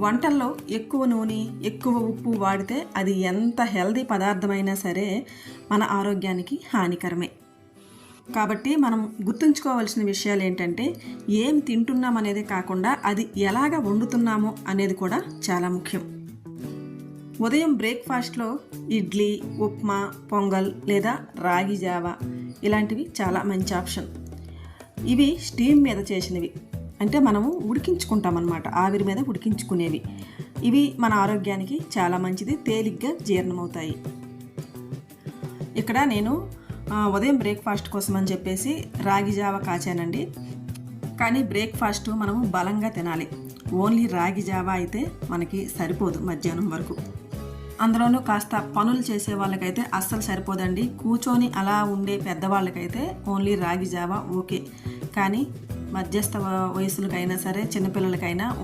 వంటల్లో ఎక్కువ నూనె ఎక్కువ ఉప్పు వాడితే అది ఎంత హెల్దీ పదార్థమైనా సరే మన ఆరోగ్యానికి హానికరమే. కాబట్టి మనం గుర్తుంచుకోవాల్సిన విషయాలు ఏంటంటే ఏం తింటున్నాం అనేది కాకుండా అది ఎలాగ వండుతున్నామో అనేది కూడా చాలా ముఖ్యం. ఉదయం బ్రేక్ఫాస్ట్లో ఇడ్లీ ఉప్మా పొంగల్ లేదా రాగి జావా ఇలాంటివి చాలా మంచి ఆప్షన్. ఇవి స్టీమ్ మీద చేసినవి. అంటే మనము ఉడికించుకుంటాం అన్నమాట ఆవిరి మీద ఉడికించుకునేవి. ఇవి మన ఆరోగ్యానికి చాలా మంచిది తేలిగ్గా జీర్ణమవుతాయి. ఇక్కడ నేను ఉదయం బ్రేక్ఫాస్ట్ కోసం అని చెప్పేసి రాగి జావ కాచానండి. కానీ బ్రేక్ఫాస్ట్ మనము బలంగా తినాలి. ఓన్లీ రాగి జావ అయితే మనకి సరిపోదు మధ్యాహ్నం వరకు. అందులోనూ కాస్త పనులు చేసే వాళ్ళకైతే అస్సలు సరిపోదండి. కూర్చొని అలా ఉండే పెద్దవాళ్ళకైతే ఓన్లీ రాగి జావ ఓకే. కానీ మధ్యస్థ వయసులకైనా సరే చిన్నపిల్లలకైనా